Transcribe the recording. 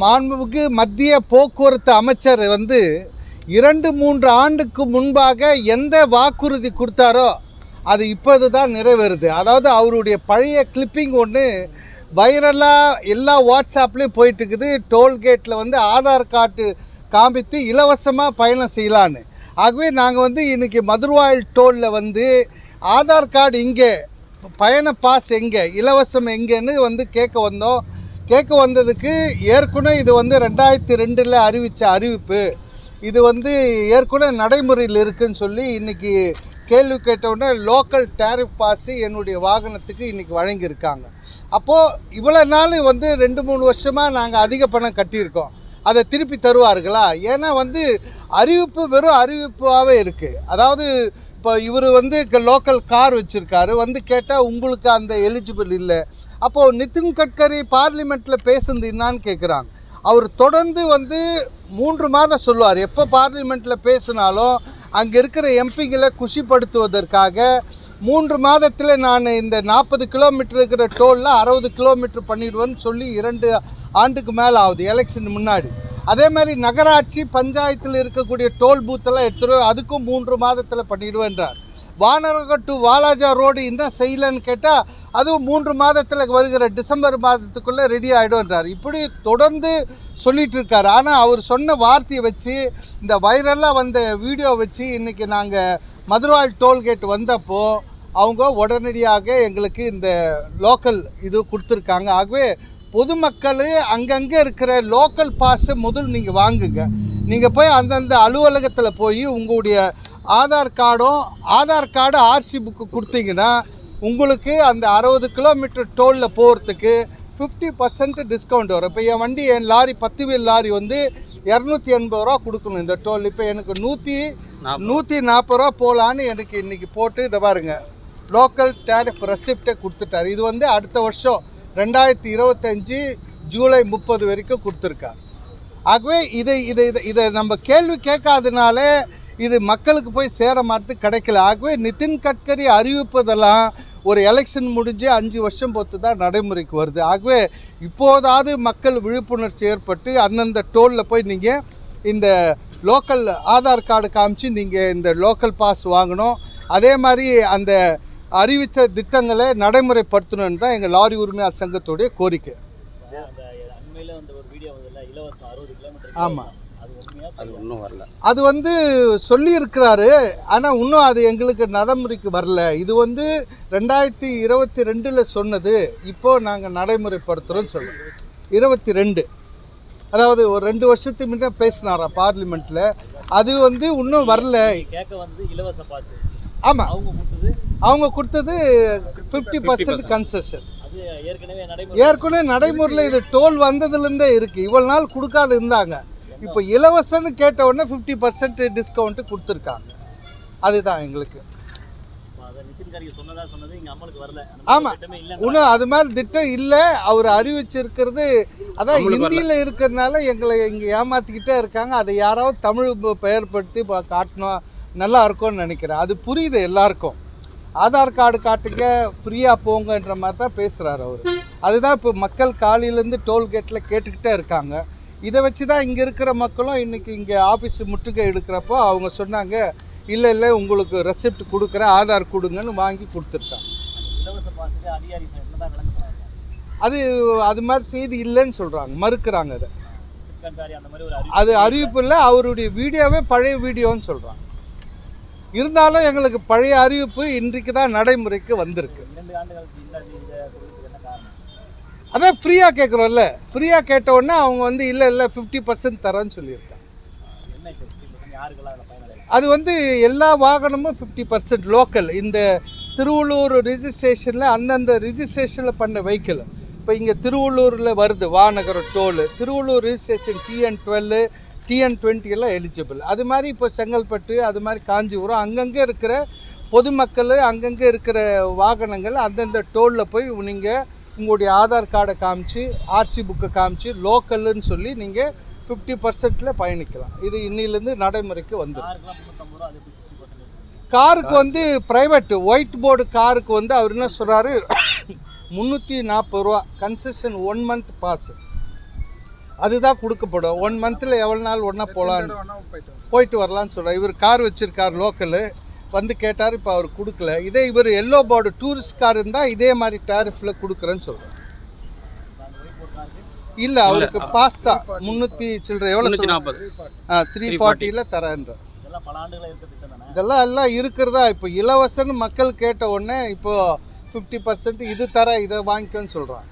மாண்புமிகு மத்திய போக்குவரத்து அமைச்சர் வந்து இரண்டு மூன்று ஆண்டுக்கு முன்பாக எந்த வாக்குறுதி கொடுத்தாரோ அது இப்போது தான் நிறைவேறுது. அதாவது அவருடைய பழைய கிளிப்பிங் ஒன்று வைரலாக எல்லா வாட்ஸ்அப்லேயும் போயிட்டு இருக்குது டோல்கேட்டில் வந்து ஆதார் கார்டு காமித்து இலவசமாக பயணம் செய்யலான்னு. ஆகவே நாங்கள் வந்து இன்றைக்கி மதுர்வாயில் டோலில் வந்து ஆதார் கார்டு இங்கே பயண பாஸ் எங்கே இலவசம் எங்கேன்னு வந்து கேட்க வந்தோம். கேட்க வந்ததுக்கு ஏற்கனவே இது வந்து ரெண்டாயிரத்தி ரெண்டில் அறிவித்த அறிவிப்பு. இது வந்து ஏற்கனவே நடைமுறையில் இருக்குன்னு சொல்லி இன்றைக்கி கேள்வி கேட்டவுடனே லோக்கல் டேரிஃப் பாஸு என்னுடைய வாகனத்துக்கு இன்றைக்கி வழங்கியிருக்காங்க. அப்போது இவ்வளோ நாள் வந்து ரெண்டு மூணு வருஷமாக நாங்கள் அதிக பணம் கட்டியிருக்கோம். அதை திருப்பி தருவார்களா? ஏன்னா வந்து அறிவிப்பு வெறும் அறிவிப்பாகவே இருக்குது அதாவது இப்போ இவர் வந்து லோக்கல் கார் வச்சுருக்காரு. வந்து கேட்டால் உங்களுக்கு அந்த எலிஜிபிள் இல்லை. அப்போது நிதின் கட்கரி பார்லிமெண்ட்டில் பேசுனது என்னான்னு கேட்குறாங்க அவர் தொடர்ந்து வந்து மூன்று மாதம் சொல்லுவார். எப்போ பார்லிமெண்ட்டில் பேசினாலும் அங்கே இருக்கிற எம்பிங்களை குஷிப்படுத்துவதற்காக மூன்று மாதத்தில் நான் இந்த நாற்பது கிலோமீட்டர் இருக்கிற டோலில் அறுபது கிலோமீட்டர் பண்ணிவிடுவேன்னு சொல்லி இரண்டு ஆண்டுக்கு மேலே ஆகுது. எலெக்ஷன் முன்னாடி. அதே மாதிரி நகராட்சி பஞ்சாயத்தில் இருக்கக்கூடிய டோல் பூத்தெல்லாம் எடுத்துருவேன் அதுக்கும் மூன்று மாதத்தில் பண்ணிவிடுவேன்றார் வானரகம் டு வாலாஜா ரோடு இன்னும் செய்யலன்னு கேட்டால் அதுவும் மூன்று மாதத்தில் வருகிற டிசம்பர் மாதத்துக்குள்ளே ரெடி ஆகிடும்ன்றார் இப்படி தொடர்ந்து சொல்லிட்டு இருக்கார். ஆனால் அவர் சொன்ன வார்த்தையை வச்சு இந்த வைரலாக வந்த வீடியோ வச்சு இன்றைக்கி நாங்கள் மதுரவாயில் டோல்கேட் வந்தப்போ அவங்க உடனடியாக எங்களுக்கு இந்த லோக்கல் இது கொடுத்துருக்காங்க. ஆகவே பொதுமக்கள் அங்கங்கே இருக்கிற லோக்கல் பாஸை முதல் நீங்கள் வாங்குங்க. நீங்கள் போய் அந்தந்த அலுவலகத்தில் போய் உங்களுடைய ஆதார் கார்டும் ஆதார் கார்டு ஆர்சி புக்கு கொடுத்தீங்கன்னா உங்களுக்கு அந்த அறுபது கிலோமீட்டர் டோலில் போகிறதுக்கு ஃபிஃப்டி பர்சன்ட் டிஸ்கவுண்ட் வரும். இப்போ என் வண்டி என் லாரி பத்து வீல் லாரி வந்து இரநூத்தி எண்பது ரூபா கொடுக்கணும் இந்த டோல் இப்போ எனக்கு நூற்றி நூற்றி நாற்பது ரூபா போகலான்னு எனக்கு இன்றைக்கி போட்டு இதை பாருங்க. லோக்கல் டேரிஃப் ரெசிப்டை கொடுத்துட்டாரு. இது வந்து அடுத்த வருஷம் ரெண்டாயிரத்தி இருபத்தஞ்சி ஜூலை முப்பது வரைக்கும் கொடுத்துருக்கார் ஆகவே இதை இதை இதை இதை நம்ம கேள்வி கேட்காதனால இது மக்களுக்கு போய் சேர மாட்டு கிடைக்கல. ஆகவே நிதின் கட்கரி அறிவிப்பதெல்லாம் ஒரு எலெக்ஷன் முடிஞ்சு அஞ்சு வருஷம் பொறுத்து தான் நடைமுறைக்கு வருது. ஆகவே இப்போதாவது மக்கள் விழிப்புணர்ச்சி ஏற்பட்டு அந்தந்த டோலில் போய் நீங்கள் இந்த லோக்கல் ஆதார் கார்டு காமிச்சு நீங்கள் இந்த லோக்கல் பாஸ் வாங்கணும். அதே மாதிரி அந்த அறிவித்த திட்டங்களை நடைமுறைப்படுத்தணும்னு தான் எங்கள் லாரி உரிமையாளர் சங்கத்துடைய கோரிக்கை. அந்த அண்மையில வந்த ஒரு வீடியோ வந்ததுல இலவசம் அறுபது கிலோமீட்டர் ஆமா. அது ஒன்றும் வரல. அது வந்து சொல்லியிருக்கிறாரு ஆனால் இன்னும் அது எங்களுக்கு நடைமுறைக்கு வரல. இது வந்து ரெண்டாயிரத்தி இருபத்தி ரெண்டில் சொன்னது இப்போது நாங்கள் நடைமுறைப்படுத்துகிறோம்னு சொல்கிறோம் இருபத்தி ரெண்டு. அதாவது ஒரு ரெண்டு வருஷத்துக்கு முன்னே பேசினாராம் பார்லிமெண்ட்டில் அது வந்து இன்னும் வரல. கேட்க வந்து இலவச பாஸ் ஆமாம் அவங்க அவங்க கொடுத்தது ஃபிஃப்டி பர்சன்ட் கன்செஷன் அது ஏற்கனவே நடைமுறை ஏற்கனவே நடைமுறையில் இது டோல் வந்ததுலேருந்தே இருக்குது இவ்வளோ நாள் கொடுக்காத இருந்தாங்க. இப்போ இலவசன்னு கேட்ட உடனே ஃபிஃப்டி பர்சன்ட் டிஸ்கவுண்ட்டு கொடுத்துருக்காங்க. அதுதான் எங்களுக்கு. அதை நிதின் கட்கரி சொன்னதா சொன்னது இங்க அமலுக்கு வரல. அந்த ஆமா. திட்டமே இல்ல இன்னும் அது மாதிரி திட்டம் இல்லை. அவர் அறிவிச்சிருக்கிறது அதான் ஹிந்தியில் இருக்கிறதுனால எங்களை இங்கே ஏமாற்றிக்கிட்டே இருக்காங்க. அதை யாராவது தமிழ் பெயர்படுத்தி காட்டணும். நல்லா இருக்கும்னு நினைக்கிறேன். அது புரியுது எல்லாருக்கும். ஆதார் கார்டு காட்டுங்க ஃப்ரீயாக போங்கன்ற மாதிரி தான் பேசுகிறாரு அவர். அதுதான் இப்போ மக்கள் காலையிலேருந்து டோல்கேட்டில் கேட்டுக்கிட்டே இருக்காங்க. இதை வச்சு தான் இங்கே இருக்கிற மக்களும் இன்றைக்கி இங்கே ஆஃபீஸ் முற்றுகை எடுக்கிறப்போ அவங்க சொன்னாங்க இல்லை இல்லை உங்களுக்கு ரெசிப்ட் கொடுக்குறேன் ஆதார் கொடுங்கன்னு வாங்கி கொடுத்துருக்காங்க அது அது மாதிரி செய்தி இல்லைன்னு சொல்கிறாங்க மறுக்கிறாங்க அதை. அது அறிவிப்பு இல்லை அவருடைய வீடியோவே பழைய வீடியோன்னு சொல்கிறாங்க இருந்தாலும் எங்களுக்கு பழைய அறிவிப்பு இன்றைக்கு தான் நடைமுறைக்கு வந்திருக்கு. அதான் ஃப்ரீயாக கேட்குறோம்ல. ஃப்ரீயாக கேட்ட உடனே அவங்க வந்து இல்லை இல்லை ஃபிஃப்டி பர்சன்ட் தரேன்னு சொல்லியிருக்காங்க. அது வந்து எல்லா வாகனமும் ஃபிஃப்டி பர்சன்ட் லோக்கல் இந்த திருவள்ளூர் ரிஜிஸ்ட்ரேஷனில் அந்தந்த ரிஜிஸ்ட்ரேஷனில் பண்ண வெஹிக்கிள் இப்போ இங்கே திருவள்ளூரில் வருது Vanagaram toll. Tiruvallur registration TN twelve TN twenty எல்லாம் எலிஜிபிள் அது மாதிரி இப்போ செங்கல்பட்டு அது மாதிரி காஞ்சிபுரம் அங்கங்கே இருக்கிற பொதுமக்கள் அங்கங்கே இருக்கிற வாகனங்கள் அந்தந்த டோலில் போய் நீங்கள் உங்களுடைய ஆதார் கார்டை காமிச்சு ஆர்சி புக்கை காமிச்சு லோக்கல்னு சொல்லி நீங்கள் ஃபிஃப்டி பர்சன்ட்டில் பயணிக்கலாம். இது இன்னிலேருந்து நடைமுறைக்கு வந்துடும் காருக்கு வந்து ப்ரைவேட்டு ஒயிட் போர்டு காருக்கு வந்து அவர் என்ன சொல்கிறாரு முந்நூற்றி நாற்பது ரூபா. கன்செஷன் ஒன் மந்த் பாஸு அதுதான் கொடுக்கப்படும். ஒன் மந்தில் எவ்வளோ நாள் ஒன்றா போகலான்னு போயிட்டு வரலான்னு சொல்கிறார் இவர் கார் வச்சுருக்கார் லோக்கலு வந்து கேட்டார் இப்போ அவர் கொடுக்கல. இதே இவர் எல்லோ போர்டு டூரிஸ்ட் கார் இருந்தால் இதே மாதிரி டேரிஃபில் கொடுக்குறேன்னு சொல்கிறார் இல்லை அவருக்கு பாஸ் தான். முந்நூற்றி சில்லற எவ்வளோ நாற்பது ஆ த்ரீ ஃபார்ட்டியில் தரேன்ற இதெல்லாம் எல்லாம் இருக்கிறதா? இப்போ இலவசன்னு மக்கள் கேட்ட உடனே இப்போ ஃபிஃப்டி பர்சன்ட் இது தர இதை வாங்கிக்கோன்னு சொல்கிறான்